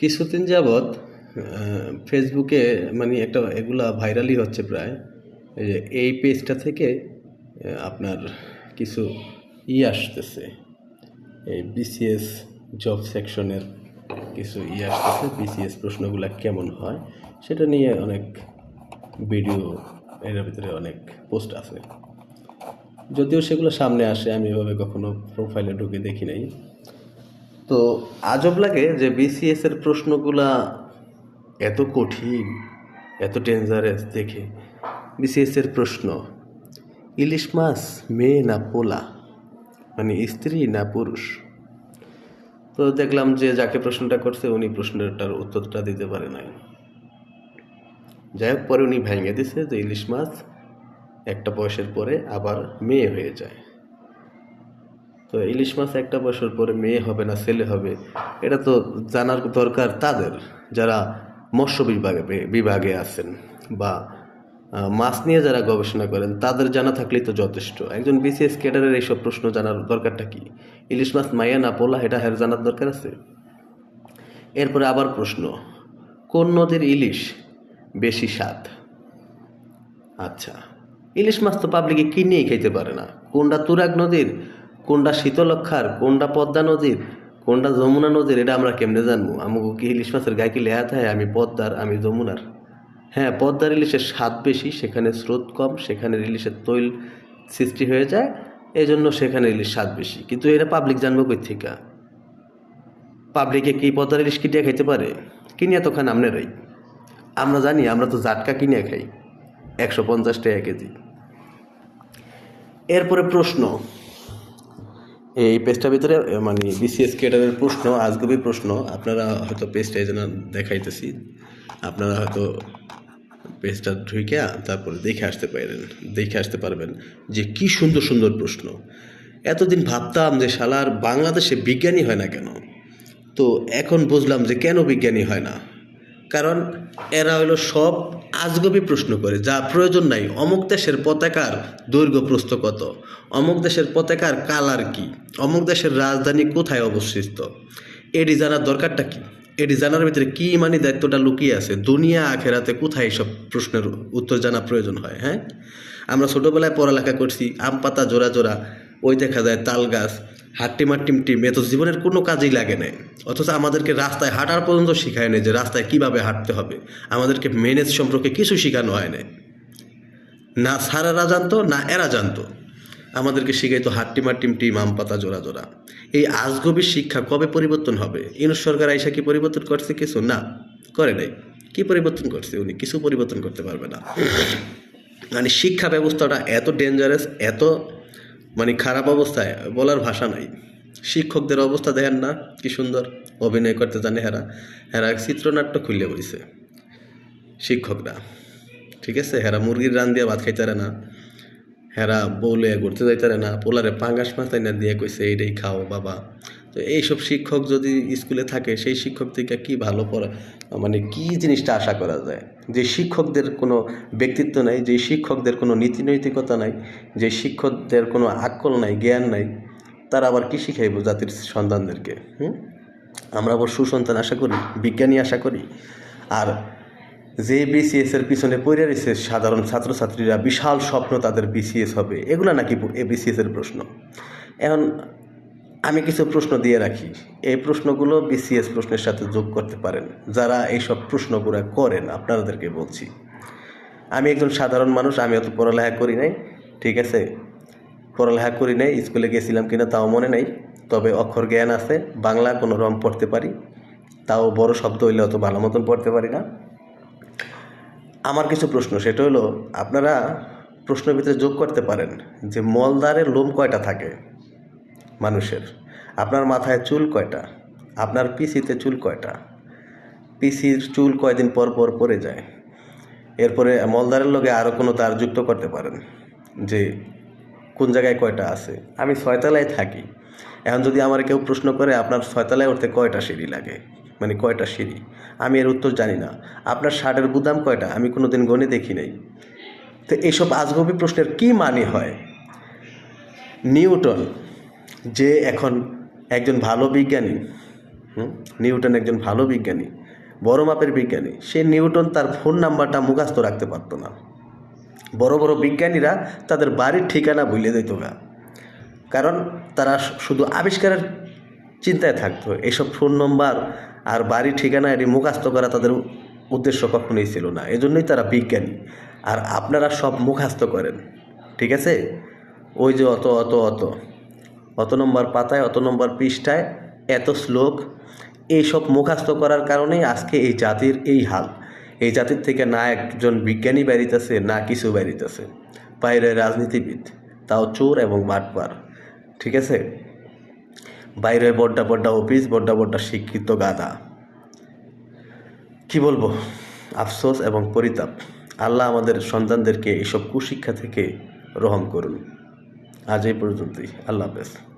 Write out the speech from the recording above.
কিছুদিন যাবৎ ফেসবুকে মানে একটা এগুলা ভাইরালই হচ্ছে প্রায়, এই পেজটা থেকে আপনার কিছু ই আসতেছে। এই বিসিএস জব সেকশনের কিছু ই আসতেছে বিসিএস প্রশ্নগুলো কেমন হয়, সেটা নিয়ে অনেক ভিডিও এর ভিতরে অনেক পোস্ট আছে। যদিও সেগুলো সামনে আসে, আমি এভাবে কখনো প্রোফাইলে ঢুকে দেখি নাই। তো আজব লাগে যে বিসিএস এর প্রশ্নগুলা এত কঠিন, এত ডেঞ্জারাস দেখে। বিসিএস এর প্রশ্ন, ইলিশ মাছ মেয়ে না পোলা? মানে স্ত্রী না পুরুষ? তো দেখলাম যে যাকে প্রশ্নটা করছে উনি প্রশ্নটার উত্তরটা দিতে পারে নাই। যাই হোক পরে উনি ভেঙে দিছে যে ইলিশ মাছ একটা বয়সের পরে আবার মেয়ে হয়ে যায়। তো ইলিশ মাছ একটা বছর পরে মেয়ে হবে না, ছেলে হবে, এটা তো জানার দরকার তাদের, যারা মৎস্য বিভাগে বিভাগে আছেন বা মাছ নিয়ে যারা গবেষণা করেন, তাদের জানা থাকলেই তো যথেষ্ট। একজন বিসিএস ক্যাডারের এইসব প্রশ্ন জানার দরকারটা কি? ইলিশ মাছ মাইয়া না পোলা, এটা হের জানার দরকার আছে? এরপরে আবার প্রশ্ন, কোন নদীর ইলিশ বেশি স্বাদ? আচ্ছা ইলিশ মাছ তো পাবলিকে কিনেই খেতে পারে না। কোনটা তুরাগ নদীর কোনটা শীতলক্ষার কোনটা পদ্মা নদীর কোনটা যমুনা নদীর, এটা আমরা কেমনে জানব? আমাকে কি ইলিশ মাছের গায়ে কি লেখা থাকে আমি পদ্মার, আমি যমুনার। হ্যাঁ পদ্মার ইলিশের স্বাদ বেশি, সেখানে স্রোত কম, সেখানে ইলিশের তৈল সৃষ্টি হয়ে যায় এই জন্য সেখানে ইলিশ স্বাদ বেশি। কিন্তু এটা পাবলিক জানব কই থেকে? পাবলিকে কি পদ্মার ইলিশ কিনিয়া খাইতে পারে? কিনিয়া তো খান আমনেরাই। আমরা জানি, আমরা তো জাটকা কিনিয়া খাই, একশো পঞ্চাশ টাকা কেজি। এরপরে প্রশ্ন এই পেজটার ভিতরে মানে বিসিএস ক্যাডারের প্রশ্ন, আজগবি প্রশ্ন, আপনারা হয়তো পেজটা এই জন্য দেখাইতেছি। আপনারা হয়তো পেজটা ঢুকে তারপরে দেখে আসতে পারেন, দেখে আসতে পারবেন যে কি সুন্দর সুন্দর প্রশ্ন। এতদিন ভাবতাম যে শালার বাংলাদেশে বিজ্ঞানী হয় না কেন? তো এখন বুঝলাম যে কেন বিজ্ঞানী হয় না? কারণ এরা হলো সব আজগবি প্রশ্ন করে, যা প্রয়োজন নাই। অমুক দেশের পতাকার দৈর্ঘ্য প্রস্থ কত? অমুক দেশের পতাকার কালার কি? অমুক দেশের রাজধানী কোথায় অবস্থিত? এটি জানার দরকারটা কি? এটি জানার ভিতরে কি মানে দায়িত্বটা লুকিয়ে আছে? দুনিয়া, আখেরাতে কোথায় সব প্রশ্নের উত্তর জানা প্রয়োজন হয় হ্যাঁ? আমরা ছোটোবেলায় পড়ালেখা করছি, আম পাতা জোড়া জোড়া, ওই দেখা যায় তাল গাছ হাট্টিমার টিম টিম তো জীবনের কোনো কাজেই লাগে নাই। অথচ আমাদেরকে রাস্তায় হাঁটার পর্যন্ত শেখায় না যে রাস্তায় কীভাবে হাঁটতে হবে। আমাদেরকে মেনেজ সম্পর্কে কিছু শেখানো হয় না না সারারা জানতো না এরা জানতো। আমাদেরকে শিখাইতো হাট্টিমার টিম টিম আম পাতা, জোড়া জোড়া। এই আজগবির শিক্ষা কবে পরিবর্তন হবে? ইনুস সরকার আইসা কি পরিবর্তন করছে কিছু? না, করে নাই। কি পরিবর্তন করছে উনি? কিছু পরিবর্তন করতে পারবে না। মানে শিক্ষা ব্যবস্থাটা এত ডেঞ্জারাস এত মানে খারাপ অবস্থায় বলার ভাষা নাই। শিক্ষকদের অবস্থা দেখেন না, কি সুন্দর। অভিনয় করতে জানে হেরা। হেরা চিত্রনাট্য খুললে বইছে, শিক্ষকরা। ঠিক আছে? হেরা মুরগির রান দিয়ে ভাত খাইতারে না। হেরা বউলে ঘুরতে যাইতারে না, পোলারে পাঙ্গাস মাছ না দিয়ে কইছে এইটাই খাও বাবা। তো এইসব শিক্ষক যদি স্কুলে থাকে, সেই শিক্ষক থেকে কি ভালো পড়া মানে কি জিনিসটা আশা করা যায়? যে শিক্ষকদের কোনো ব্যক্তিত্ব নাই, যে শিক্ষকদের কোনো নীতি নৈতিকতা নাই, যে শিক্ষকদের কোনো আকল নাই, জ্ঞান নাই, তারা আবার কি শিখাইব জাতির সন্তানদেরকে? হুম? আমরা আবার সুসন্তান আশা করি, বিজ্ঞানী আশা করি। আর যে বিসিএস এর পিছনে পড়ে রয়েছে সাধারণ ছাত্রছাত্রীরা বিশাল স্বপ্ন তাদের বিসিএস হবে। এগুলো নাকি এ বিসিএস এর প্রশ্ন। এখন আমি কিছু প্রশ্ন দিয়ে রাখি। এই প্রশ্নগুলো বিসিএস প্রশ্নের সাথে যোগ করতে পারেন। যারা এইসব প্রশ্নগুলো করেন, আপনাদেরকে বলছি। আমি একজন সাধারণ মানুষ, আমি অত পড়ালেখা করি নাই, ঠিক আছে? পড়ালেখা করি নাই, স্কুলে গেছিলাম কিনা তাও মনে নেই। তবে অক্ষর জ্ঞান আছে, বাংলা কোনো রম পড়তে পারি। তাও বড় শব্দ হইলে অত ভালো মতন পড়তে পারি না। আমার কিছু প্রশ্ন, সেটা হলো আপনারা প্রশ্নের ভিতরে যোগ করতে পারেন যে মলদারের লোম কয়টা থাকে মানুষের? আপনার মাথায় চুল কয়টা? আপনার পিসিতে চুল কয়টা? পিসির চুল কয়দিন পর পর পড়ে যায়? এরপরে মলদারের লগে আরও কোনো তার যুক্ত করতে পারেন যে কোন জায়গায় কয়টা আছে? আমি ছয়তলায় থাকি। এখন যদি আমার কেউ প্রশ্ন করে, আপনার ছয়তলায় উঠতে কয়টা সিঁড়ি লাগে? মানে কয়টা সিঁড়ি? আমি এর উত্তর জানি না। আপনার শার্টের গুদাম কয়টা? আমি কোনো দিন গণে দেখি নাই। তো এইসব আজগবি প্রশ্নের কি মানে হয়? নিউটন, যে এখন একজন ভালো বিজ্ঞানী নিউটন একজন ভালো বিজ্ঞানী, বড় মাপের বিজ্ঞানী, সে নিউটন তার ফোন নাম্বারটা মুখস্থ রাখতে পারতো না। বড় বড় বিজ্ঞানীরা তাদের বাড়ির ঠিকানা ভুলে দিত না কারণ তারা শুধু আবিষ্কারের চিন্তায় থাকতো। এইসব ফোন নম্বর আর বাড়ির ঠিকানা এটি মুখস্থ করা তাদের উদ্দেশ্য কখনোই ছিল না। এজন্যই তারা বিজ্ঞানী। আর আপনারা সব মুখস্থ করেন। ঠিক আছে? ওই যে অত অত অত। অত নম্বর পাতায়, অত নম্বর পৃষ্ঠায় এত শ্লোক। এইসব মুখস্থ করার কারণেই আজকে এই জাতির এই হাল। এই জাতির থেকে না একজন বিজ্ঞানী বেরিতেছে, না কিছু বেরিতেছে। বাইরে রাজনীতিবিদ, তাও চোর এবং বাটপার ঠিক আছে? বাইরে বড্ডা বড্ডা অফিস, বড্ডা বড্ডা শিক্ষিত গাদা কি বলব? আফসোস এবং পরিতাপ। আল্লাহ আমাদের সন্তানদেরকে এইসব কুশিক্ষা থেকে রহম করুন। আজ এই পর্যন্তই। আল্লাহ হাফেজ।